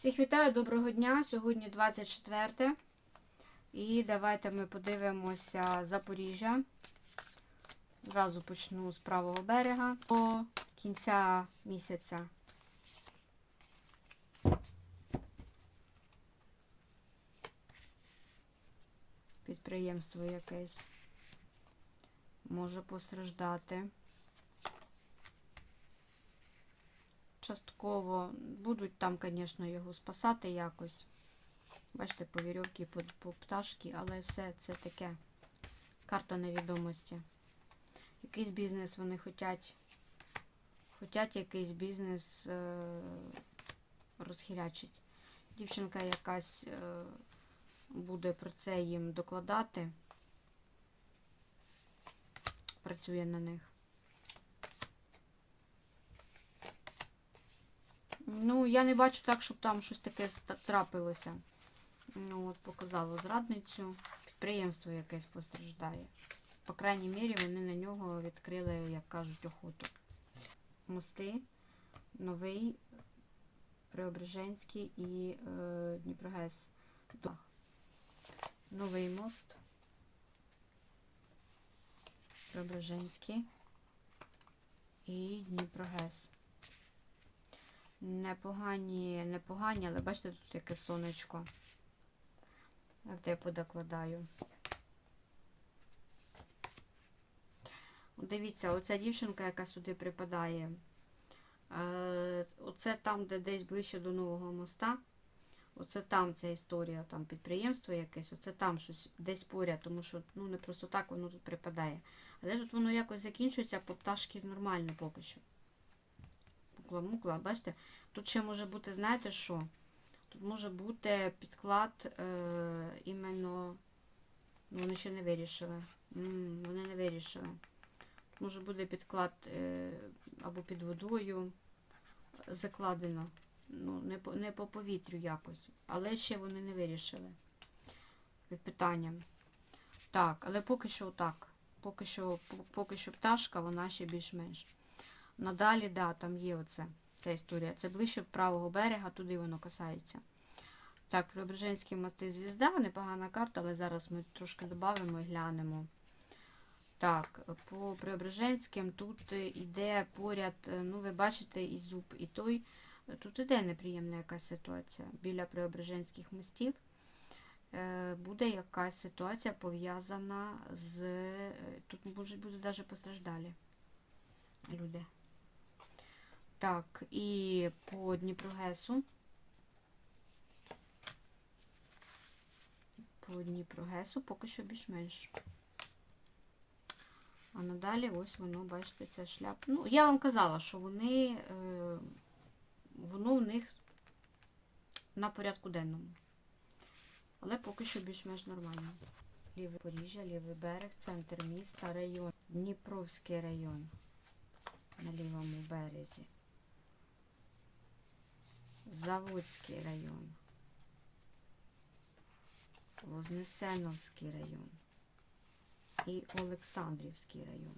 Всіх вітаю, доброго дня. Сьогодні 24. І давайте ми подивимося Запоріжжя. Зразу почну з правого берега до кінця місяця. Підприємство якесь може постраждати. Частково будуть там, звісно, його спасати якось. Бачите, по вірьовці, по, по пташки, але все це таке. Карта невідомості. Якийсь бізнес вони хочуть. Хотять якийсь бізнес е, розхірячить. Дівчинка якась е, буде про це їм докладати. Працює на них. Ну, я не бачу так, щоб там щось таке трапилося. Ну, от показало зрадницю. Підприємство якесь постраждає. По крайній мірі, вони на нього відкрили, як кажуть, охоту. Мости, новий, Преображенський і е, Дніпрогес. Новий мост. Преображенський і Дніпрогес. Непогані, непогані, але бачите, тут яке сонечко. Я в те подокладаю. Дивіться, оця дівчинка, яка сюди припадає. Е, оце там, де десь ближче до нового моста. Оце там ця історія, там підприємство якесь, оце там щось десь поряд, тому що ну, не просто так воно тут припадає. Але тут воно якось закінчується, по пташки нормально поки що. Мукла-мукла, бачите? Тут ще може бути, знаєте що? Тут може бути підклад е, іменно. Ну, вони ще не вирішили. М, вони не вирішили. Може буде підклад е, або під водою закладено. Ну, не по, не по повітрю якось. Але ще вони не вирішили. Під питанням. Так, але поки що так. Поки що, поки що пташка, вона ще більш-менш. Надалі, да, там є оце, ця історія. Це ближче правого берега, туди воно касається. Так, Преображенські мости звізда, непогана карта, але зараз ми трошки додамо і глянемо. Так, по Преображенським тут е, іде поряд, е, ну ви бачите, і зуб, і той. Тут іде неприємна якась ситуація. Біля Преображенських мостів е, буде якась ситуація пов'язана з. Тут можуть бути навіть постраждалі люди. Так, і по Дніпрогесу. По Дніпрогесу поки що більш-менш. А надалі ось воно, бачите, це шляп. Ну, я вам казала, що вони, е, воно в них на порядку денному. Але поки що більш-менш нормально. Ліве Поріжжя, лівий берег, центр міста, район, Дніпровський район на лівому березі. Заводський район. Вознесеновський район і Олександрівський район.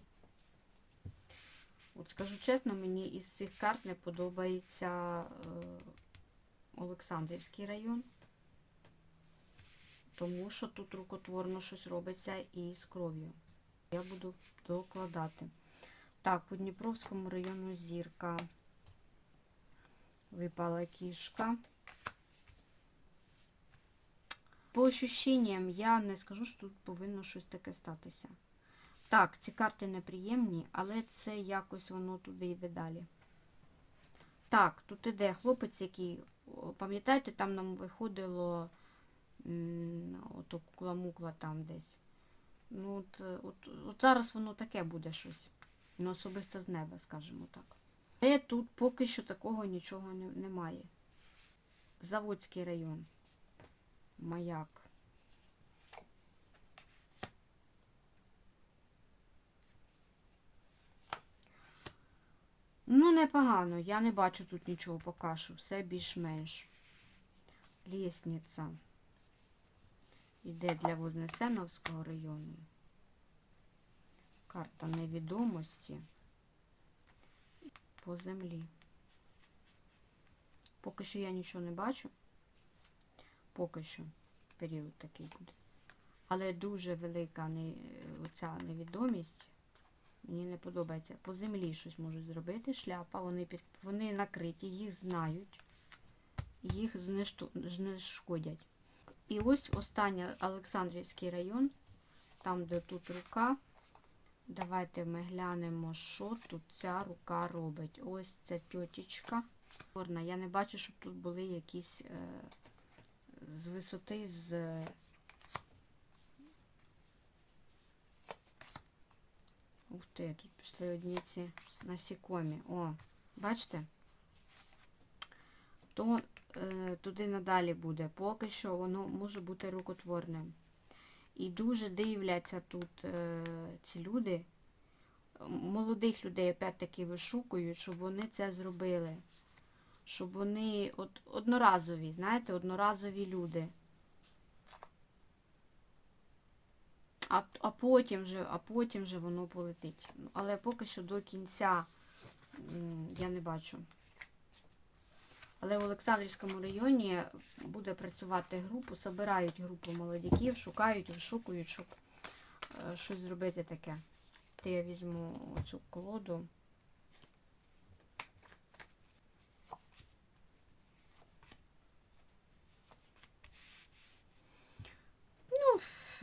От скажу чесно, мені із цих карт не подобається е, Олександрівський район, тому що тут рукотворно щось робиться і з кров'ю. Я буду докладати. Так, по Дніпровському району зірка. Випала кішка. По ощущенням я не скажу, що тут повинно щось таке статися. Так, ці карти неприємні, але це якось воно туди йде далі. Так, тут іде хлопець, який, пам'ятаєте, там нам виходило ото кукла-мукла там десь. Ну, от, е, от, от зараз воно таке буде щось. Ну, особисто з неба, скажімо так. Але тут поки що такого нічого не, немає. Заводський район. Маяк. Ну, непогано. Я не бачу тут нічого поки. Все більш-менш. Лісниця. Іде для Вознесеновського району. Карта невідомості по землі. Поки що я нічого не бачу. Поки що період такий буде. Але дуже велика не, оця невідомість. Мені не подобається. По землі щось можуть зробити. Шляпа, вони, під, вони накриті, їх знають, їх знешкодять. І ось останній Олександрівський район, там, де тут рука. Давайте ми глянемо, що тут ця рука робить. Ось ця тьотічка. Я не бачу, щоб тут були якісь е, з висоти, з. Ух ти, тут пішли одні ці насікомі. О, бачите? То е, туди надалі буде. Поки що воно може бути рукотворним. І дуже дивляться тут е, ці люди. Молодих людей опять-таки вишукують, щоб вони це зробили. Щоб вони от, одноразові, знаєте, одноразові люди. А, а потім же, а потім же воно полетить. Ну, Але поки що до кінця я не бачу. Але в Олександрівському районі буде працювати групу, собирають групу молодиків, шукають, вишукують, щоб е, щось зробити таке. То я візьму цю колоду. Ну,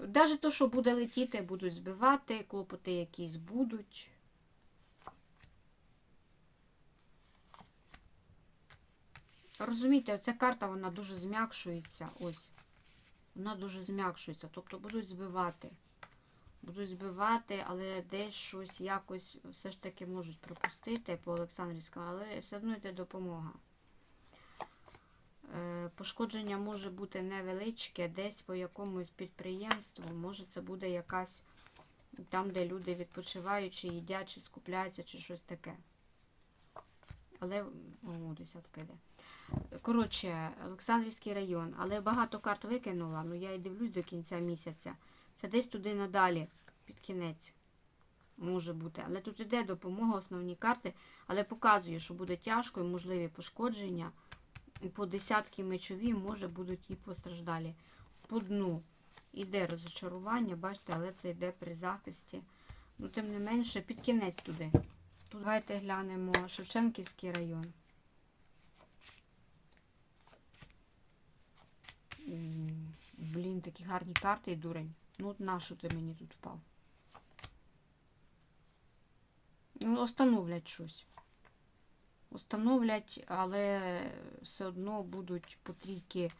навіть то, що буде летіти, будуть збивати, клопоти якісь будуть. Розумієте, оця карта вона дуже зм'якшується. Ось. Вона дуже зм'якшується. Тобто будуть збивати. Будуть збивати, але десь щось якось все ж таки можуть пропустити по Олександрівському, але все одно йде допомога. Е, Пошкодження може бути невеличке, десь по якомусь підприємству. Може це буде якась там, де люди відпочивають, чи їдять, чи скупляються, чи щось таке. Але о, десятка йде. Коротше, Олександрівський район, але багато карт викинула, ну я і дивлюсь до кінця місяця. Це десь туди надалі, під кінець. Може бути. Але тут іде допомога, основні карти, але показує, що буде тяжко і можливі пошкодження. По десятки мечові, може, будуть і постраждалі. По дну іде розочарування, бачите, але це йде при захисті. Ну, тим не менше, під кінець туди. Тут давайте глянемо Шевченківський район. М, Блін, такі гарні карти і дурень. Ну, на що ти мені тут впав? Ну, остановлять щось. Остановлять, але все одно будуть по трійки,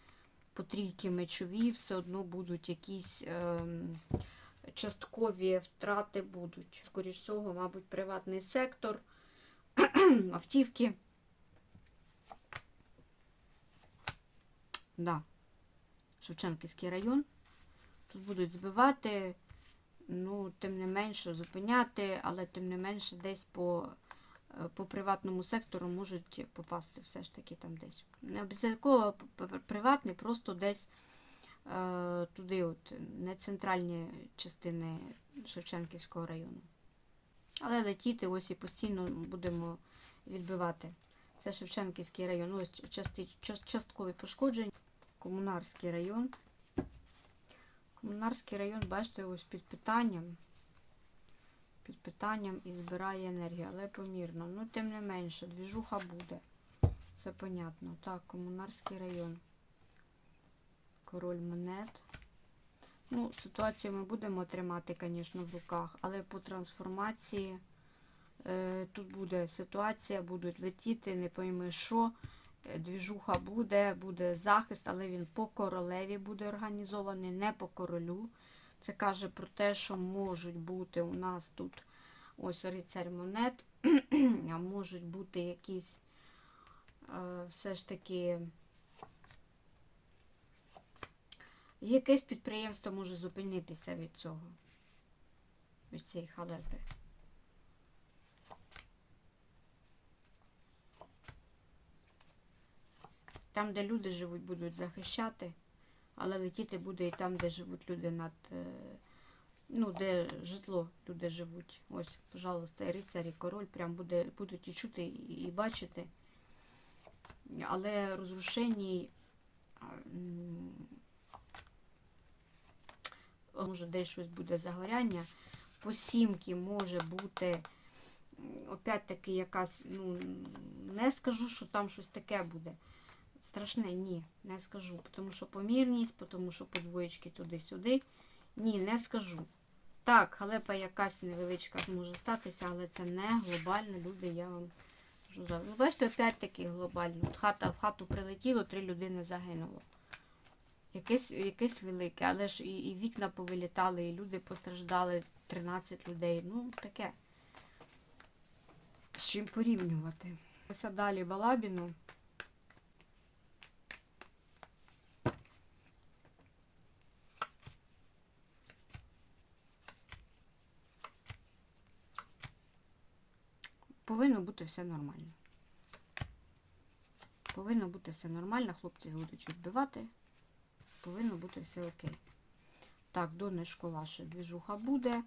по трійки мечові, все одно будуть якісь ем, часткові втрати будуть. Скоріш всього, мабуть, приватний сектор, автівки. Да. Шевченківський район. Тут будуть збивати, ну, тим не менше, зупиняти, але тим не менше десь по, е, по приватному сектору можуть попасти все ж таки там десь. Не обов'язково приватний, просто десь е, туди, от, не центральні частини Шевченківського району. Але летіти ось і постійно будемо відбивати. Це Шевченківський район. Ось часткові пошкодження. Комунарський район. Комунарський район, бачите, ось під питанням. Під питанням і збирає енергію, але помірно. Ну, тим не менше, двіжуха буде. Це понятно. Так, комунарський район. Король монет. Ну, ситуацію ми будемо тримати, звісно, в руках, але по трансформації е, тут буде ситуація, будуть летіти, не пойми що. Двіжуха буде, буде захист, але він по королеві буде організований, не по королю. Це каже про те, що можуть бути у нас тут ось рицарь монет, а можуть бути якісь е, все ж таки. Якесь підприємство може зупинитися від цього, від цієї халепи. Там, де люди живуть, будуть захищати, але летіти буде і там, де живуть люди над. е, Ну, де житло люди живуть. Ось, пожалуйста, і рицар, і король прям буде, будуть і чути, і, бачити. але розрушені. Може, десь щось буде загоряння. По сімки може бути, опять-таки, якась, ну, не скажу, що там щось таке буде. Страшне, ні, не скажу. Тому що помірність, тому що по двоєчки туди-сюди. Ні, не скажу. Так, халепа якась невеличка зможе статися, але це не глобально, люди, я вам кажу зараз. Бачите, опять-таки глобально. От хата в хату прилетіло, три людини загинуло. Якесь, якесь велике, але ж і, і вікна повилітали, і люди постраждали, 13 людей. Ну, таке. З чим порівнювати. Ось далі Балабіну. Повинно бути все нормально. Повинно бути все нормально, хлопці будуть відбивати. Повинно бути все окей. Так, донечко ваша двіжуха буде.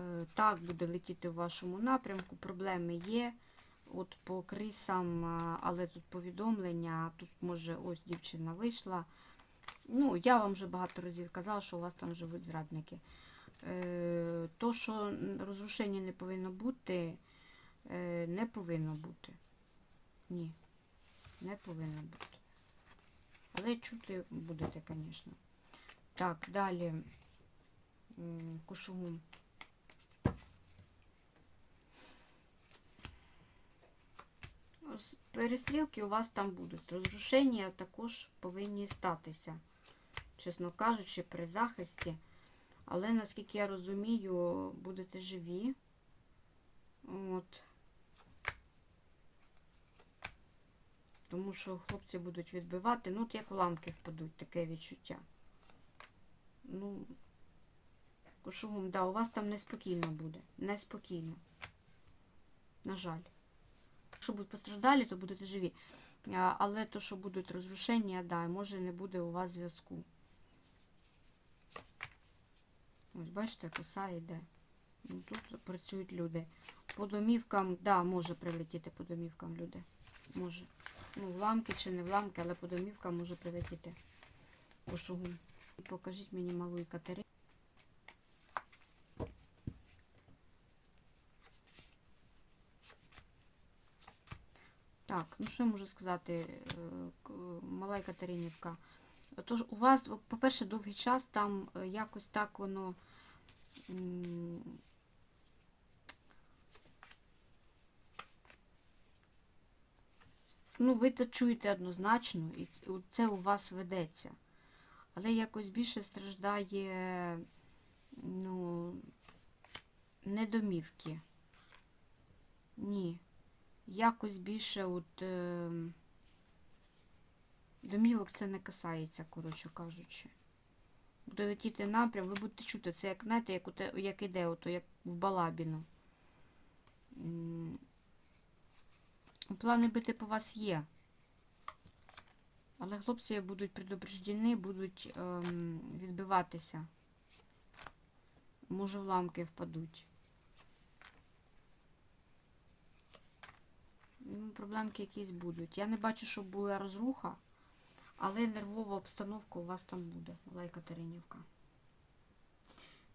Е, Так, буде летіти в вашому напрямку. Проблеми є. От по крисам, але тут повідомлення, тут може ось дівчина вийшла. Ну, я вам вже багато разів казала, що у вас там живуть зрадники. Е, То, що розрушення не повинно бути, е, не повинно бути. Ні, не повинно бути. Але чути будете, звісно. Так, далі кушугум. Перестрілки у вас там будуть. Розрушення також повинні статися, чесно кажучи, при захисті. Але наскільки я розумію, будете живі. От. Тому що хлопці будуть відбивати. Ну, от як уламки впадуть, таке відчуття. Ну, кошугум, да, у вас там неспокійно буде. Неспокійно. На жаль. Якщо будуть постраждалі, то будете живі. Але то, що будуть розрушення, да, може не буде у вас зв'язку. Ось, бачите, коса йде. Ну, Тут працюють люди. По домівкам, да, може прилетіти по домівкам люди. Може. Ну, вламки чи не вламки, але по домівкам може прилетіти кошугум. Покажіть мені малу Катерину. Так, ну що я можу сказати, е, мала Катеринівка. Тож у вас, по-перше, довгий час там е, якось так воно. Ну, ви це чуєте однозначно, і це у вас ведеться. Але якось більше страждає, ну, не домівки. Ні. Якось більше от е, домівок це не касається, коротше кажучи. Буде летіти напрям, ви будете чути, це як, знаєте, як, оте, як іде, ото, як в Балабіну. М, Плани бити по вас є. Але хлопці будуть предупреждені, будуть ем, відбиватися. Може, вламки впадуть. Ну, проблемки якісь будуть. Я не бачу, щоб була розруха, але нервова обстановка у вас там буде, Олег Катеринівка.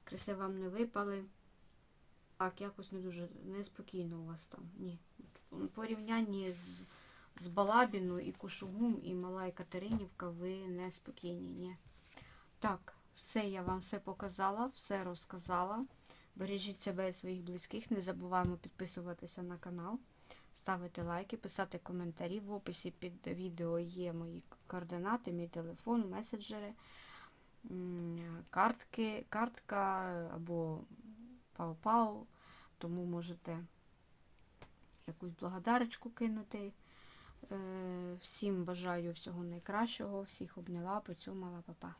Криси вам не випали. Так, якось не дуже неспокійно у вас там. Ні. В порівнянні з, з Балабіну і Кушугум, і Мала Катеринівка ви неспокійні. Ні. Так, все я вам все показала, все розказала. Бережіть себе і своїх близьких. Не забуваємо підписуватися на канал, ставити лайки, писати коментарі. В описі під відео є мої координати, мій телефон, меседжери, картки, картка або пау-пау. Тому можете якусь благодарочку кинути. Е, Всім бажаю всього найкращого, всіх обняла, поцюмала, папа.